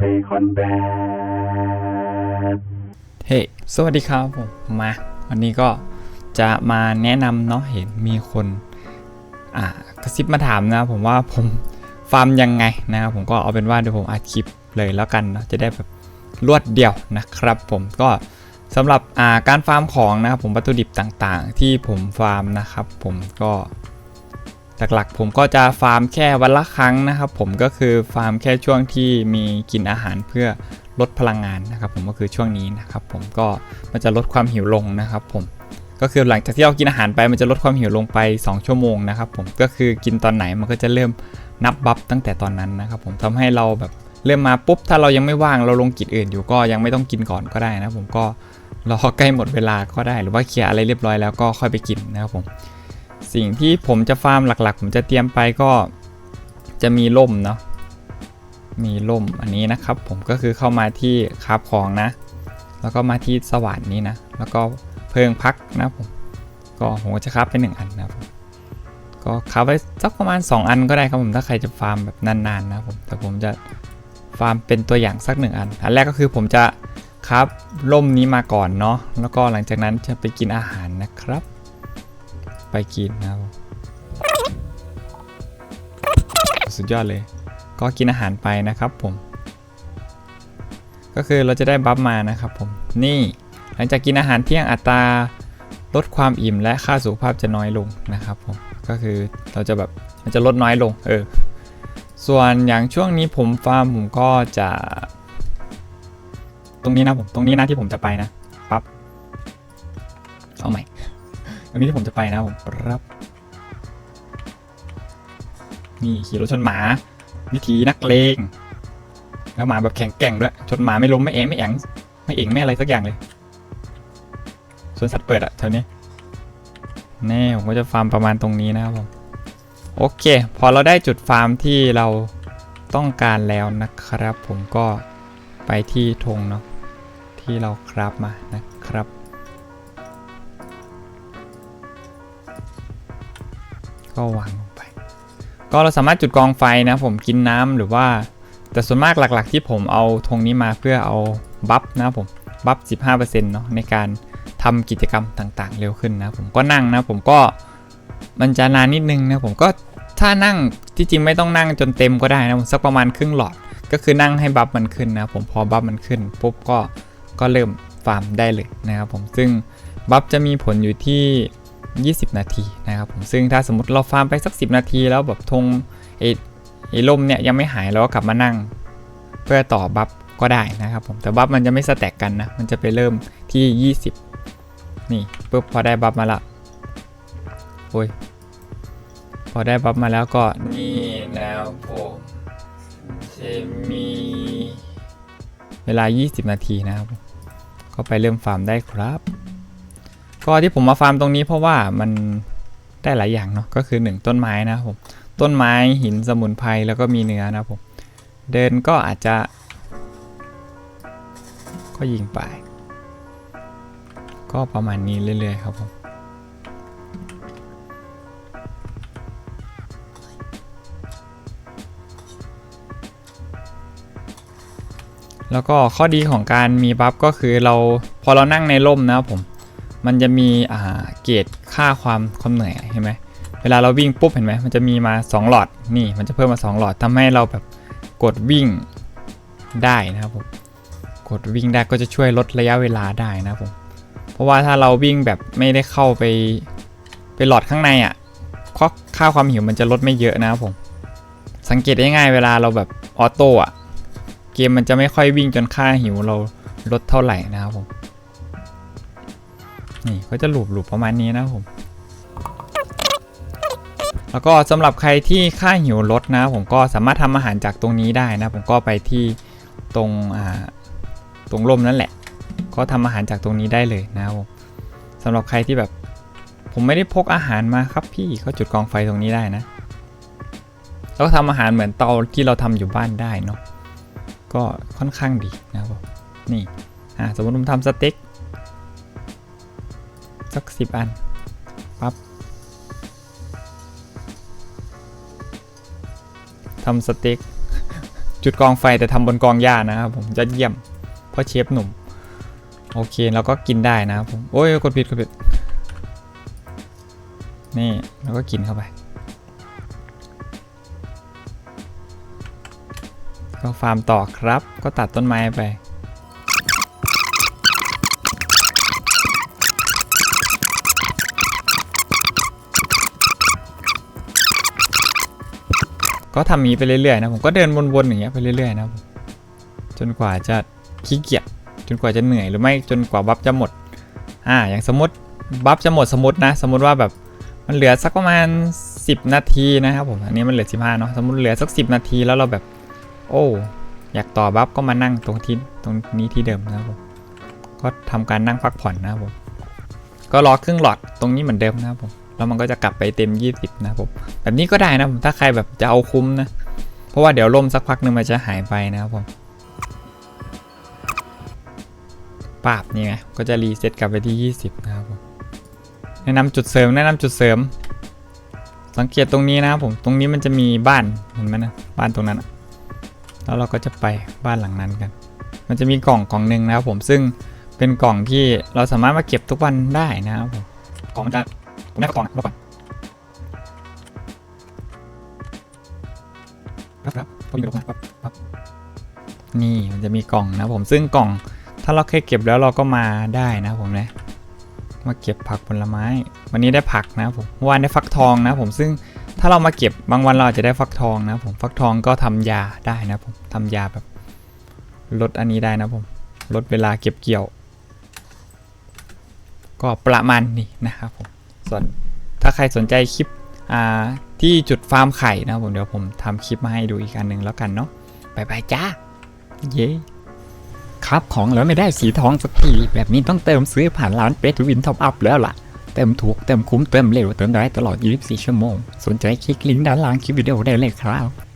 Bacon Bad เฮ้สวัสดีครับผม มา วันนี้ก็จะมาแนะนำเนาะ เห็นมีคน อ่ากระซิบมาถามนะ ผมว่าผมฟาร์มยังไงนะครับ ผมก็เอาเป็นว่าเดี๋ยวผมอัดคลิปเลยแล้วกันเนาะ จะได้แบบรวดเดียวนะครับ ผมก็สำหรับาการฟาร์มของนะครับผมวัตถุดิบต่างๆ ที่ผมฟาร์มนะครับ ผมก็ หลักๆ ผมก็จะฟาร์มแค่วันละครั้งนะครับผมก็คือฟาร์มแค่ช่วงที่มีกินอาหารเพื่อลดพลังงานนะครับผมก็คือช่วงนี้นะครับผมก็มันจะลดความหิวลงนะครับผมก็คือหลังจากที่เรากินอาหารไปมันจะลดความหิวลงไป 2 ชั่วโมงนะครับผมก็คือกินตอนไหนมันก็จะเริ่มนับบัฟตั้งแต่ตอนนั้นนะครับผมทำให้เราแบบเริ่มมาปุ๊บถ้าเรายังไม่ว่างเราลงกิจอื่นอยู่ก็ยังไม่ต้องกินก่อนก็ได้นะผมก็รอใกล้หมดเวลาก็ได้ หรือว่าเคลียร์อะไรเรียบร้อยแล้วก็ค่อยไปกินนะครับผม สิ่งที่ผมจะฟาร์มหลักๆ ผมจะเตรียมไปก็จะมีล่มเนาะมีล่มอันนี้นะครับ ผมก็คือเข้ามาที่คราฟของนะ แล้วก็มาที่สว่านนี้นะ แล้วก็เพิงพักนะผมก็ผมจะคราฟไปหนึ่งอันนะครับผมก็คราฟไว้สักประมาณ 2 อันก็ได้ครับผมถ้าใครจะฟาร์มแบบนานๆนะผมแต่ผมจะฟาร์มเป็นตัวอย่างสักหนึ่งอันอันแรกก็คือผมจะคราฟล่มนี้มาก่อนเนาะแล้วก็หลังจากนั้นจะไปกินอาหารนะครับ ไปกินนะครับสุดยอดเลย ก็กินอาหารไปนะครับผม ก็คือเราจะได้บัฟมานะครับผม นี่หลังจากกินอาหารเที่ยงอัตราลดความอิ่มและค่าสุขภาพจะน้อยลงนะครับผม ก็คือเราจะแบบมันจะลดน้อยลง เออ ส่วนอย่างช่วงนี้ผมฟาร์มผมก็จะ ตรงนี้นะผม ตรงนี้นะที่ผมจะไปนะ ปั๊บ เอาใหม่ ตรงนี้ที่ผมจะไปนะผมครับนี่ขี่รถชนหมา วิธีนักเลงแล้วหมาแบบแข็งแกร่งด้วยชนหมาไม่ล้มไม่เองไม่แองไม่เองไม่อะไรสักอย่างเลยสวนสัตว์เปิดอะแถวนี้แน่ผมก็จะฟาร์มประมาณตรงนี้นะครับผมโอเค พอเราได้จุดฟาร์มที่เราต้องการแล้วนะครับ ผมก็ไปที่ธงเนาะที่เราคราฟมานะครับ ก็วางลงไป ก็เราสามารถจุดกองไฟนะผมกินน้ำหรือว่า แต่ส่วนมากหลักๆ ที่ผมเอาธงนี้มาเพื่อเอาบัฟนะผมบัฟ 15%เนาะในการทำกิจกรรมต่างๆ เร็วขึ้นนะผมก็นั่งนะผมก็มันจะนานนิดนึงนะผมก็ถ้านั่งที่จริงไม่ต้องนั่งจนเต็มก็ได้นะผมสักประมาณครึ่งหลอด ก็คือนั่งให้บัฟมันขึ้นนะผมพอบัฟมันขึ้นปุ๊บก็ก็เริ่มฟาร์มได้เลยนะครับผมซึ่งบัฟจะมีผลอยู่ที่ 20 นาทีนะครับผมซึ่งถ้าสมมติเราฟาร์มไปสัก 10 นาที แล้วแบบธงไอ้ไอ้ลมเนี่ยยังไม่หายเราก็กลับมานั่ง เพื่อต่อบัฟก็ได้นะครับผมแต่บัฟมันจะไม่สแต็กกันนะมันจะไปเริ่มที่ 20 นี่ปุ๊บพอได้บัฟมาละโอ้ยพอได้บัฟมาแล้วก็นี่แล้วผมจะมีเวลา 20 นาทีนะครับ ก็ไปเริ่มฟาร์มได้ครับ ก็ที่ผมมาฟาร์มตรงนี้เพราะว่ามันได้หลายอย่างเนาะก็คือ1ต้นไม้นะผมต้นไม้หินสมุนไพรแล้วก็มีเนื้อนะผมเดินก็อาจจะ ก็ยิงไป ก็ประมาณนี้เรื่อยๆครับผมแล้วก็ข้อดีของการมีบัฟก็คือเราพอเรานั่งในร่มนะครับผม มันจะมีอ่าเกรดค่าความความเหนื่อยเห็นไหมเวลาเราวิ่งปุ๊บเห็นไหมมันจะมีมา 2 หลอดนี่มันจะเพิ่มมา 2 หลอดทำให้เราแบบกดวิ่งได้นะครับผมกดวิ่งได้ก็จะช่วยลดระยะเวลาได้นะครับผมเพราะว่าถ้าเราวิ่งแบบไม่ได้เข้าไปไปหลอดข้างในอะ่ะค่าความหิวมันจะลดไม่เยอะนะครับผมสังเกตได้ง่ายเวลาเราแบบออโต้อะเกมมันจะไม่ค่อยวิ่งจนค่าหิวเราลดเท่าไหร่นะครับผม นี่ก็จะหลูบหลูบประมาณนี้นะผม แล้วก็สำหรับใครที่ค่าหิวลดนะ ผมก็สามารถทำอาหารจากตรงนี้ได้นะ ผมก็ไปที่ตรงอ่าตรงร่มนั่นแหละ ก็ทำอาหารจากตรงนี้ได้เลยนะครับผมสำหรับใครที่แบบผมไม่ได้พกอาหารมาครับพี่ก็จุดกองไฟตรงนี้ได้นะแล้วก็ทำอาหารเหมือนเตาที่เราทำอยู่บ้านได้เนาะก็ค่อนข้างดีนะครับผมนี่อ่าสมมติผมทำสเต็ก สักสิบอันปั๊บทำสเต็กจุดกองไฟแต่ทำบนกองหญ้านะครับผมยอดเยี่ยมเพราะเชฟหนุ่ม โอเคแล้วก็กินได้นะครับผม โอ้ยกดผิดกดผิด นี่แล้วก็กินเข้าไป ก็ฟาร์มต่อครับ ก็ตัดต้นไม้ไป ก็ทำนี้ไปเรื่อยๆนะผมก็เดินวนๆอย่างเงี้ยไปเรื่อยๆนะจนกว่าจะขี้เกียจจนกว่าจะเหนื่อยหรือไม่จนกว่าบัฟจะหมดอ่าอย่างสมมติบัฟจะหมดสมมตินะ สมมติว่าแบบมันเหลือสักประมาณ 10 นาทีนะครับผมอันนี้มันเหลือ 15เนาะสมมติเหลือสัก 10 นาทีแล้วเราแบบ โอ้อยากต่อบัฟก็มานั่งตรงที่ตรงนี้ที่เดิมนะครับผมก็ทำการนั่งพักผ่อนนะครับผมก็รอครึ่งหลอดตรงนี้เหมือนเดิมนะครับผม แล้วมันก็จะกลับไปเต็ม 20 นะครับผมแบบนี้ก็ได้นะผมถ้าใครแบบจะเอาคุ้มนะ เพราะว่าเดี๋ยวลมสักพักหนึ่งมันจะหายไปนะครับผมปราบนี่ไงก็จะรีเซ็ตกลับไปที่ 20 นะครับผมแนะนำจุดเสริมแนะนำจุดเสริม สังเกตตรงนี้นะครับผมตรงนี้มันจะมีบ้านเห็นไหมนะบ้านตรงนั้นแล้วเราก็จะไปบ้านหลังนั้นกัน มันจะมีกล่องกล่องหนึ่งนะครับผมซึ่งเป็นกล่องที่เราสามารถมาเก็บทุกวันได้นะครับผมกล่องจะ ผมได้กล่องนะรอก่อนครับครับพอดีครับครับนี่มันจะมีกล่องนะผมซึ่งกล่องถ้าเราเคยเก็บแล้วเราก็มาได้นะผมนะมาเก็บผักผลไม้ วันนี้ได้ผักนะผมวานได้ฟักทองนะผมซึ่งถ้าเรามาเก็บบางวันเราอาจจะได้ฟักทองนะผมฟักทองก็ทำยาได้นะผมทำยาแบบลดอันนี้ได้นะผมลดเวลาเก็บเกี่ยว ก็ประมาณนี้นะครับผม ส่วนถ้าใครสนใจคลิปที่จุดฟาร์มไข่นะผมเดี๋ยวผมทำคลิปมาให้ดูอีกอันหนึ่งแล้วกันเนาะบายบายจ้า เย้ ครับของแล้วไม่ได้สีทองสักทีแบบนี้ต้องเติมซื้อผ่านร้านเปทวินท็อปอัพแล้วล่ะ เติมถูก เติมคุ้ม เติมเร็ว เติมได้ตลอด 24 ชั่วโมง สนใจคลิกลิงก์ด้านล่างคลิปวิดีโอได้เลยครับ